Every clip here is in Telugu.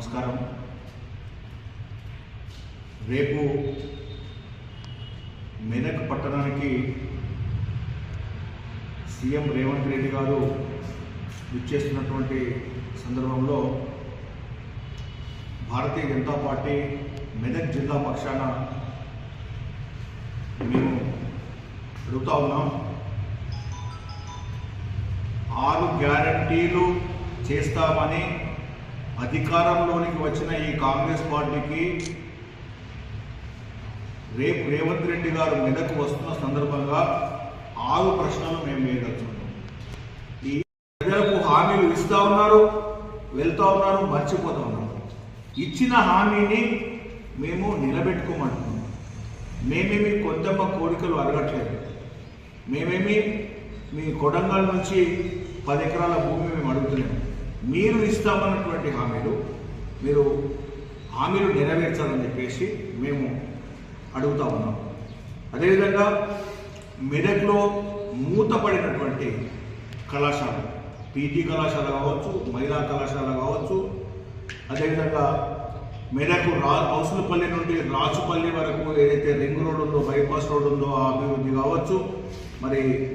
నమస్కారం. రేపు మెదక్ పట్టణానికి సీఎం రేవంత్ రెడ్డి గారు విచ్చేస్తున్నటువంటి సందర్భంలో భారతీయ జనతా పార్టీ మెదక్ జిల్లా పక్షాన మేము అడుగుతా ఉన్నాం. ఆరు గ్యారంటీలు చేస్తామని అధికారంలోనికి వచ్చిన ఈ కాంగ్రెస్ పార్టీకి రేపు రేవంత్ రెడ్డి గారు మెదకు వస్తున్న సందర్భంగా ఆరు ప్రశ్నలు మేము వేయదలుచుకున్నాం. ఈ ప్రజలకు హామీలు ఇస్తా ఉన్నారు వెళ్తా ఉన్నారు మర్చిపోతా ఉన్నారు. ఇచ్చిన హామీని మేము నిలబెట్టుకోమంటున్నాం. మేమేమి కొంతమ్మ కోరికలు అడగట్లేదు. మేమేమి మీ కొడంగల్ నుంచి పది ఎకరాల భూమి మేము అడుగుతున్నాము మీరు ఇస్తామన్నటువంటి హామీలు మీరు హామీలు నెరవేర్చాలని చెప్పేసి మేము అడుగుతా ఉన్నాం. అదేవిధంగా మెదక్లో మూతపడినటువంటి కళాశాల పీజీ కళాశాల కావచ్చు మహిళా కళాశాల కావచ్చు అదేవిధంగా మెదకు రా హౌసులపల్లి నుండి రాచుపల్లి వరకు ఏదైతే రింగ్ రోడ్ ఉందో బైపాస్ రోడ్ ఉందో ఆ అభివృద్ధి కావచ్చు మరి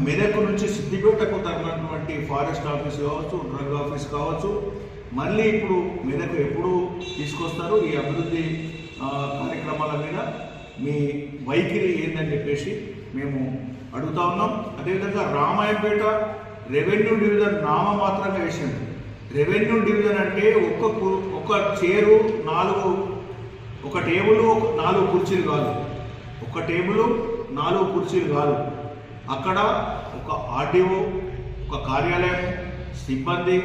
మెదక్ నుంచి సిద్దిపేటకు తరలినటువంటి ఫారెస్ట్ ఆఫీస్ కావచ్చు డ్రగ్ ఆఫీస్ కావచ్చు మళ్ళీ ఇప్పుడు మెదక్ ఎప్పుడు తీసుకొస్తారు ఈ అభివృద్ధి కార్యక్రమాల మీద. మీ వైఖరి ఏందని చెప్పేసి మేము అడుగుతా ఉన్నాం. అదేవిధంగా రామాయంపేట రెవెన్యూ డివిజన్ నామమాత్రంగా వేసింది రెవెన్యూ డివిజన్ అంటే ఒక్క కు- ఒక చేరు నాలుగు ఒక టేబుల్ నాలుగు కుర్చీలు కాదు. ఒక టేబుల్ నాలుగు కుర్చీలు కాదు. అక్కడ ఒక ఆర్డీఓ ఒక కార్యాలయం సిబ్బంది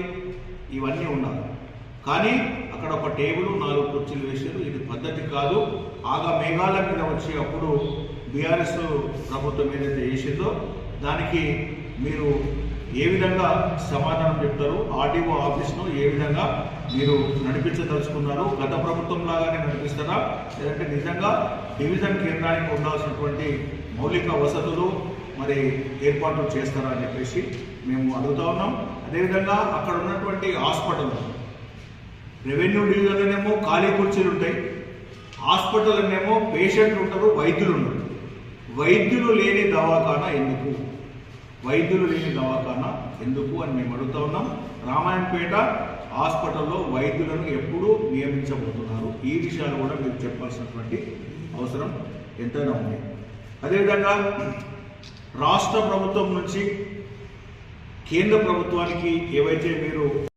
ఇవన్నీ ఉన్నారు. కానీ అక్కడ ఒక టేబుల్ నాలుగు కుర్చీలు వేసారు ఇది పద్ధతి కాదు. ఆగా మేఘాల మీద వచ్చి అప్పుడు బీఆర్ఎస్ ప్రభుత్వం ఏదైతే చేసిందో దానికి మీరు ఏ విధంగా సమాధానం చెప్తారు? ఆర్డీఓ ఆఫీస్ను ఏ విధంగా మీరు నడిపించదలుచుకున్నారు? గత ప్రభుత్వం లాగానే నడిపిస్తారా? లేదంటే నిజంగా డివిజన్ కేంద్రానికి ఉండాల్సినటువంటి మౌలిక వసతులు మరి ఏర్పాట్లు చేస్తారా అని చెప్పేసి మేము అడుగుతా ఉన్నాం. అదేవిధంగా అక్కడ ఉన్నటువంటి హాస్పిటల్ రెవెన్యూ డివిజన్లోనేమో ఖాళీ కుర్చీలు ఉంటాయి. హాస్పిటల్లోనేమో పేషెంట్లు ఉంటారు వైద్యులు ఉంటారు వైద్యులు లేని దవాఖానా ఎందుకు? వైద్యులు లేని దవాఖానా ఎందుకు అని మేము అడుగుతా ఉన్నాం. రామాయణపేట హాస్పిటల్లో వైద్యులను ఎప్పుడు నియమించబోతున్నారు. ఈ విషయాలు కూడా మీరు చెప్పాల్సినటువంటి అవసరం ఎంతైనా ఉంది. అదేవిధంగా రాష్ట్ర ప్రభుత్వం నుంచి కేంద్ర ప్రభుత్వానికి ఏవైతే మీరు